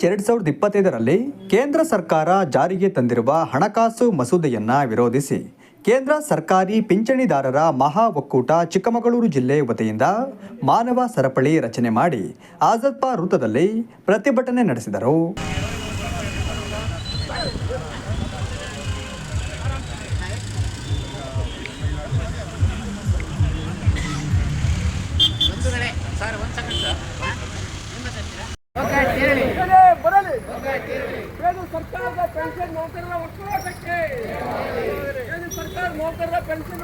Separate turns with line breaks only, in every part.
March ಎರಡ್ ಸಾವಿರದ ಇಪ್ಪತ್ತೈದರಲ್ಲಿ ಕೇಂದ್ರ ಸರ್ಕಾರ ಜಾರಿಗೆ ತಂದಿರುವ ಹಣಕಾಸು ಮಸೂದೆಯನ್ನ ವಿರೋಧಿಸಿ ಕೇಂದ್ರ ಸರ್ಕಾರಿ ಪಿಂಚಣಿದಾರರ ಮಹಾ ಒಕ್ಕೂಟ ಚಿಕ್ಕಮಗಳೂರು ಜಿಲ್ಲೆ ವತಿಯಿಂದ ಮಾನವ ಸರಪಳಿ ರಚನೆ ಮಾಡಿ ಆಜಾದ್ ಪಾ ವೃತ್ತದಲ್ಲಿ ಪ್ರತಿಭಟನೆ ನಡೆಸಿದರು.
ಸರ್ಕಾರದ ಪೆನ್ಷನ್ ನೌಕರರ ಕೇಂದ್ರ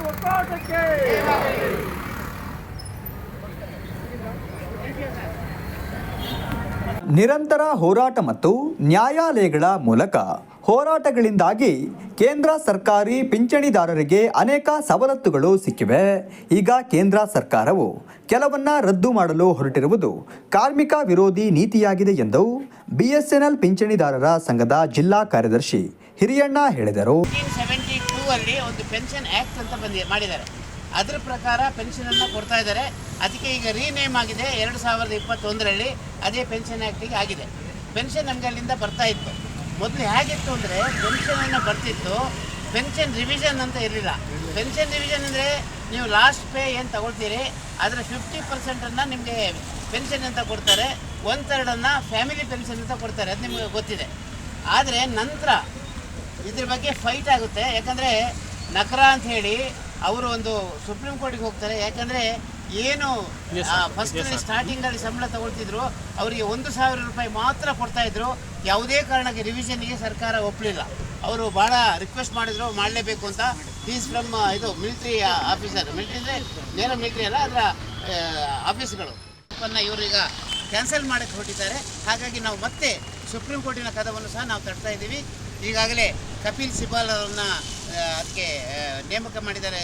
ನಿರಂತರ ಹೋರಾಟ ಮತ್ತು ನ್ಯಾಯಾಲಯಗಳ ಮೂಲಕ ಹೋರಾಟಗಳಿಂದಾಗಿ ಕೇಂದ್ರ ಸರ್ಕಾರಿ ಪಿಂಚಣಿದಾರರಿಗೆ ಅನೇಕ ಸವಲತ್ತುಗಳು ಸಿಕ್ಕಿವೆ. ಈಗ ಕೇಂದ್ರ ಸರ್ಕಾರವು ಕೆಲವನ್ನ ರದ್ದು ಮಾಡಲು ಹೊರಟಿರುವುದು ಕಾರ್ಮಿಕ ವಿರೋಧಿ ನೀತಿಯಾಗಿದೆ ಎಂದು ಬಿಎಸ್ಎನ್ಎಲ್ ಪಿಂಚಣಿದಾರರ ಸಂಘದ ಜಿಲ್ಲಾ ಕಾರ್ಯದರ್ಶಿ ಹಿರಿಯಣ್ಣ ಹೇಳಿದರು.
ಸೆವೆಂಟಿ ಟೂ ಅಲ್ಲಿ ಒಂದು ಪೆನ್ಷನ್ ಆ್ಯಕ್ಟ್ ಅಂತ ಬಂದಿ, ಮಾಡಿದ್ದಾರೆ. ಅದರ ಪ್ರಕಾರ ಪೆನ್ಷನನ್ನು ಕೊಡ್ತಾ ಇದ್ದಾರೆ. ಅದಕ್ಕೆ ಈಗ ರೀನೇಮ್ ಆಗಿದೆ. ಎರಡು ಸಾವಿರದ ಇಪ್ಪತ್ತೊಂದರಲ್ಲಿ ಅದೇ ಪೆನ್ಷನ್ ಆ್ಯಕ್ಟಿಗೆ ಆಗಿದೆ. ಪೆನ್ಷನ್ ನಮಗೆ ಅಲ್ಲಿಂದ ಬರ್ತಾ ಇತ್ತು. ಮೊದಲು ಹೇಗಿತ್ತು ಅಂದರೆ ಪೆನ್ಷನನ್ನು ಬರ್ತಿತ್ತು. ಪೆನ್ಷನ್ ರಿವಿಷನ್ ಅಂತ ಇರಲಿಲ್ಲ. ಪೆನ್ಷನ್ ರಿವಿಷನ್ ಅಂದರೆ ನೀವು ಲಾಸ್ಟ್ ಪೇ ಏನು ತಗೊಳ್ತೀರಿ? ಅದರ ಫಿಫ್ಟಿ ಪರ್ಸೆಂಟನ್ನು ನಿಮಗೆ ಪೆನ್ಷನ್ ಅಂತ ಕೊಡ್ತಾರೆ. ಒನ್ ಥರ್ಡನ್ನು ಫ್ಯಾಮಿಲಿ ಪೆನ್ಷನ್ ಅಂತ ಕೊಡ್ತಾರೆ ಅದು ನಿಮಗೆ ಗೊತ್ತಿದೆ. ಆದರೆ ನಂತರ ಇದ್ರ ಬಗ್ಗೆ ಫೈಟ್ ಆಗುತ್ತೆ. ಯಾಕಂದರೆ ನಕರ ಅಂತ ಹೇಳಿ ಅವರು ಒಂದು ಸುಪ್ರೀಂ ಕೋರ್ಟಿಗೆ ಹೋಗ್ತಾರೆ. ಯಾಕಂದರೆ ಏನು ಫಸ್ಟ್ ಸ್ಟಾರ್ಟಿಂಗಲ್ಲಿ ಸಂಬಳ ತಗೊಳ್ತಿದ್ರು. ಅವರಿಗೆ ಒಂದು ಸಾವಿರ ರೂಪಾಯಿ ಮಾತ್ರ ಕೊಡ್ತಾ ಇದ್ರು. ಯಾವುದೇ ಕಾರಣಕ್ಕೆ ರಿವಿಷನ್ಗೆ ಸರ್ಕಾರ ಒಪ್ಪಲಿಲ್ಲ ಅವರು ಭಾಳ ರಿಕ್ವೆಸ್ಟ್ ಮಾಡಿದ್ರು ಮಾಡಲೇಬೇಕು ಅಂತ. ಈಸ್ ಫ್ರಮ್ ಇದು ಮಿಲಿಟ್ರಿ ಆಫೀಸರ್ ಮಿಲಿಟ್ರಿ ಅಂದರೆ ನೇರ ಮಿಲಿಟ್ರಿ ಅಲ್ಲ ಅದರ ಆಫೀಸ್ಗಳು ಇವರೀಗ ಕ್ಯಾನ್ಸಲ್ ಮಾಡಕ್ಕೆ ಹೊರಟಿದ್ದಾರೆ. ಹಾಗಾಗಿ ನಾವು ಮತ್ತೆ ಸುಪ್ರೀಂ ಕೋರ್ಟಿನ ಕದವನ್ನು ಸಹ ನಾವು ತರ್ತಾ ಇದ್ದೀವಿ. ಈಗಾಗಲೇ ಕಪಿಲ್ ಸಿಬಾಲ್ ಅವರನ್ನ ಅದಕ್ಕೆ ನೇಮಕ ಮಾಡಿದ್ದಾರೆ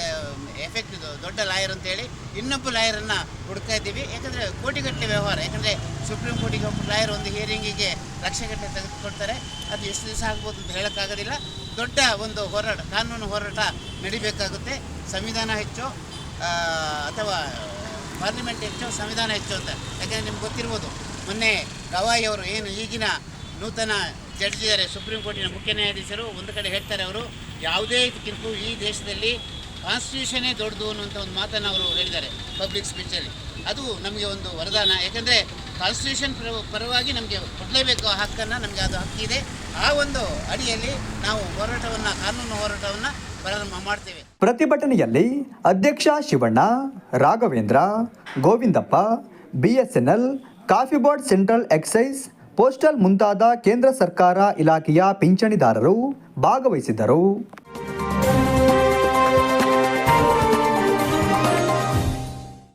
ಎಫೆಕ್ಟ್ ಇದು ದೊಡ್ಡ ಲಾಯರ್ ಅಂತೇಳಿ. ಇನ್ನೊಬ್ಬ ಲಾಯರನ್ನು ಹುಡುಕ್ತಾ ಇದ್ದೀವಿ. ಯಾಕಂದರೆ ಕೋಟಿಗಟ್ಟಲೆ ವ್ಯವಹಾರ, ಯಾಕಂದರೆ ಸುಪ್ರೀಂ ಕೋರ್ಟಿಗೆ ಒಬ್ಬ ಲಾಯರ್ ಒಂದು ಹಿಯರಿಂಗಿಗೆ ಲಕ್ಷಗಟ್ಟಲೆ ತೆಗೆದುಕೊಡ್ತಾರೆ. ಅದು ಎಷ್ಟು ದಿವಸ ಆಗ್ಬೋದು ಅಂತ ಹೇಳೋಕ್ಕಾಗೋದಿಲ್ಲ. ದೊಡ್ಡ ಒಂದು ಹೋರಾಟ, ಕಾನೂನು ಹೋರಾಟ ನಡಿಬೇಕಾಗುತ್ತೆ. ಸಂವಿಧಾನ ಹೆಚ್ಚು ಅಥವಾ ಪಾರ್ಲಿಮೆಂಟ್ ಹೆಚ್ಚು ಸಂವಿಧಾನ ಹೆಚ್ಚು ಅಂತ. ಯಾಕಂದರೆ ನಿಮ್ಗೆ ಗೊತ್ತಿರ್ಬೋದು, ಮೊನ್ನೆ ಗವಾಯಿ ಅವರು ಏನು ಈಗಿನ ನೂತನ ಜಡ್ಜ್ ಇದ್ದಾರೆ ಸುಪ್ರೀಂ ಕೋರ್ಟಿನ ಮುಖ್ಯ ನ್ಯಾಯಾಧೀಶರು ಒಂದು ಕಡೆ ಹೇಳ್ತಾರೆ ಅವರು, ಯಾವುದೇ ಇದಕ್ಕಿಂತ ಈ ದೇಶದಲ್ಲಿ ಕಾನ್ಸ್ಟಿಟ್ಯೂಷನೇ ದೊಡ್ಡದು ಅನ್ನುವಂಥ ಒಂದು ಮಾತನ್ನು ಅವರು ಹೇಳಿದ್ದಾರೆ ಪಬ್ಲಿಕ್ ಸ್ಪೀಚಲ್ಲಿ ಅದು ನಮಗೆ ಒಂದು ವರದಾನ. ಯಾಕಂದರೆ ಕಾನ್ಸ್ಟಿಟ್ಯೂಷನ್ ಪರವಾಗಿ ನಮಗೆ ಕೊಡಲೇಬೇಕು ಆ ಹಕ್ಕನ್ನು, ನಮಗೆ ಅದು ಹಕ್ಕಿದೆ. ಆ ಒಂದು ಅಡಿಯಲ್ಲಿ ನಾವು ಹೋರಾಟವನ್ನು, ಕಾನೂನು ಹೋರಾಟವನ್ನು
ಪ್ರತಿಭಟನೆಯಲ್ಲಿ ಅಧ್ಯಕ್ಷ Shivanna, Raghavendra, Govindappa, BSNL, coffee board central excise, postal ಮುಂತಾದ ಕೇಂದ್ರ ಸರ್ಕಾರ ಇಲಾಖೆಯ ಪಿಂಚಣಿದಾರರು ಭಾಗವಹಿಸಿದ್ದರು.